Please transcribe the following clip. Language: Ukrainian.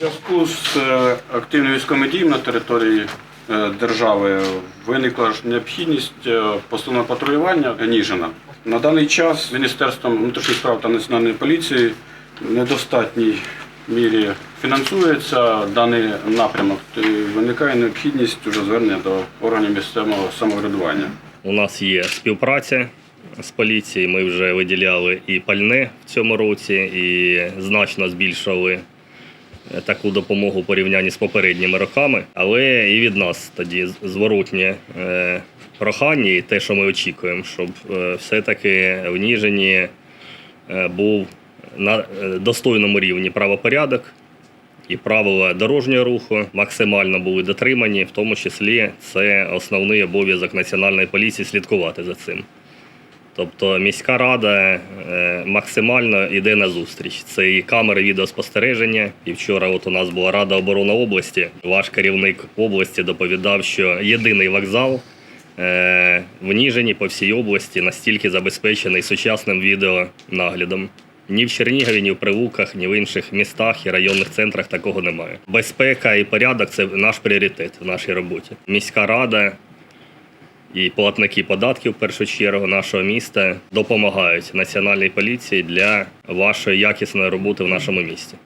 У зв'язку з е, активними військовими діями на території е, держави виникла ж необхідність е, постанови патрулювання Ніжина. На даний час Міністерством внутрішніх справ та національної поліції в недостатній мірі фінансується даний напрямок. І Виникає необхідність уже звернення до органів місцевого самоврядування. У нас є співпраця з поліцією. Ми вже виділяли і пальне в цьому році, і значно збільшили е, таку допомогу порівнянні з попередніми роками. Але і від нас тоді зворотнє е, прохання, і те, що ми очікуємо, щоб е, все-таки в Ніжині е, був на е, достойному рівні правопорядок. І правила дорожнього руху максимально були дотримані, в тому числі це основний обов'язок національної поліції слідкувати за цим. Тобто міська рада е, максимально йде на зустріч. Це і камери відеоспостереження. І вчора от у нас була Рада оборони області. Ваш керівник області доповідав, що єдиний вокзал е, в Ніжині по всій області настільки забезпечений сучасним відеонаглядом. Ні в Чернігові, ні в Прилуках, ні в інших містах і районних центрах такого немає. Безпека і порядок це наш пріоритет в нашій роботі. Міська рада і платники податків, в першу чергу, нашого міста допомагають національній поліції для вашої якісної роботи в нашому місті.